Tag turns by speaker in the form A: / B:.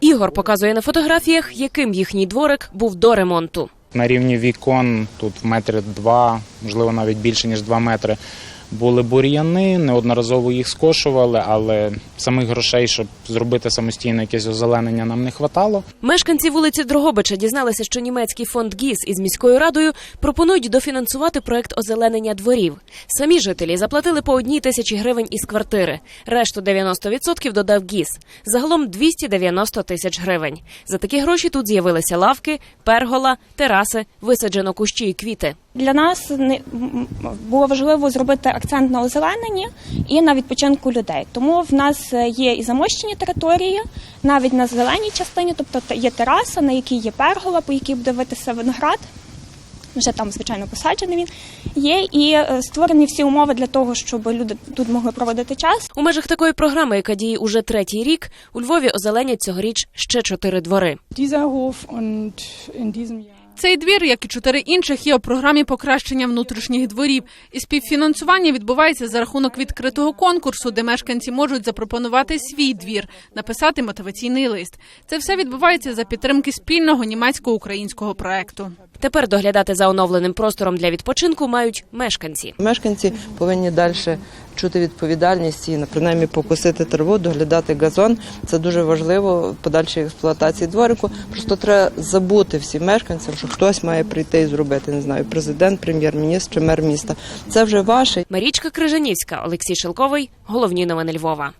A: Ігор показує на фотографіях, яким їхній дворик був до ремонту.
B: На рівні вікон тут метри два, можливо, навіть більше ніж два метри. Були бур'яни, неодноразово їх скошували, але самих грошей, щоб зробити самостійно якесь озеленення, нам не хватало.
A: Мешканці вулиці Дрогобича дізналися, що німецький фонд ГІС із міською радою пропонують дофінансувати проект озеленення дворів. Самі жителі заплатили по одній тисячі гривень із квартири. Решту 90% додав ГІС. Загалом 290 тисяч гривень. За такі гроші тут з'явилися лавки, пергола, тераси, висаджено кущі і квіти.
C: Для нас не було важливо зробити акцент на озелененні і на відпочинку людей. Тому в нас е, є і замощені території, навіть на зеленій частині, тобто є тераса, на якій є пергола, по якій буде витися виноград. Вже там, звичайно, посаджений він є, і е, створені всі умови для того, щоб люди тут могли проводити час.
A: У межах такої програми, яка діє уже третій рік, у Львові озеленять цьогоріч ще чотири двори.
D: Цей двір, як і чотири інших, є у програмі покращення внутрішніх дворів. І співфінансування відбувається за рахунок відкритого конкурсу, де мешканці можуть запропонувати свій двір, написати мотиваційний лист. Це все відбувається за підтримки спільного німецько-українського проекту.
A: Тепер доглядати за оновленим простором для відпочинку мають мешканці.
E: Мешканці повинні далі чути відповідальність і принаймні покусити траву, доглядати газон. Це дуже важливо в подальшій експлуатації дворику. Просто треба забути всім мешканцям, що хтось має прийти і зробити. Не знаю, президент, прем'єр-міністр чи мер міста. Це вже ваше.
A: Марічка Крижанівська, Олексій Шелковий. Головні новини Львова.